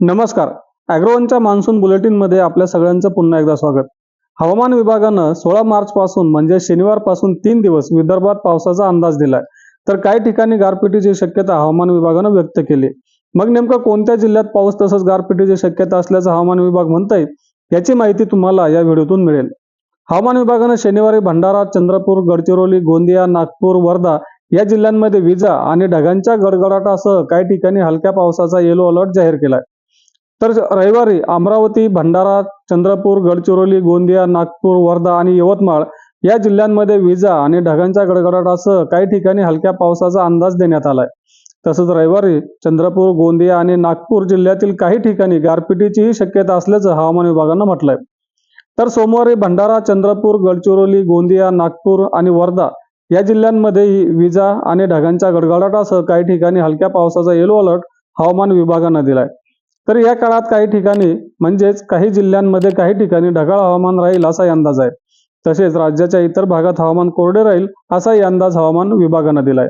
नमस्कार. अॅग्रोवनच्या मान्सून बुलेटिनमध्ये आपल्या सगळ्यांचं पुन्हा एकदा स्वागत. हवामान विभागानं सोळा मार्च पासून म्हणजे शनिवारपासून तीन दिवस विदर्भात पावसाचा अंदाज दिलाय. तर काही ठिकाणी गारपिटीची शक्यता हवामान विभागानं व्यक्त केली. मग नेमकं कोणत्या जिल्ह्यात पाऊस तसंच गारपिटीची शक्यता असल्याचं हवामान विभाग म्हणतंय याची माहिती तुम्हाला या व्हिडिओतून मिळेल. हवामान विभागानं शनिवारी भंडारा चंद्रपूर गडचिरोली गोंदिया नागपूर वर्धा या जिल्ह्यांमध्ये विजा आणि ढगांच्या गडगडाटासह काही ठिकाणी हलक्या पावसाचा येलो अलर्ट जाहीर केलाय. तर रविवारी अमरावती भंडारा चंद्रपूर गडचिरोली गोंदिया नागपूर वर्धा आणि यवतमाळ या जिल्ह्यांमध्ये विजा आणि ढगांच्या गडगडाटासह काही ठिकाणी हलक्या पावसाचा अंदाज देण्यात आलाय. तसंच रविवारी चंद्रपूर गोंदिया आणि नागपूर जिल्ह्यातील काही ठिकाणी गारपिटीचीही शक्यता असल्याचं हवामान विभागानं म्हटलंय. तर सोमवारी भंडारा चंद्रपूर गडचिरोली गोंदिया नागपूर आणि वर्धा या जिल्ह्यांमध्येही विजा आणि ढगांच्या गडगडाटासह काही ठिकाणी हलक्या पावसाचा येलो अलर्ट हवामान विभागानं दिलाय. तर या काळात काही ठिकाणी म्हणजेच काही जिल्ह्यांमध्ये काही ठिकाणी ढगाळ हवामान राहील असा अंदाज आहे. तसेच राज्याच्या इतर भागात हवामान कोरडे राहील असाही अंदाज हवामान विभागानं दिलाय.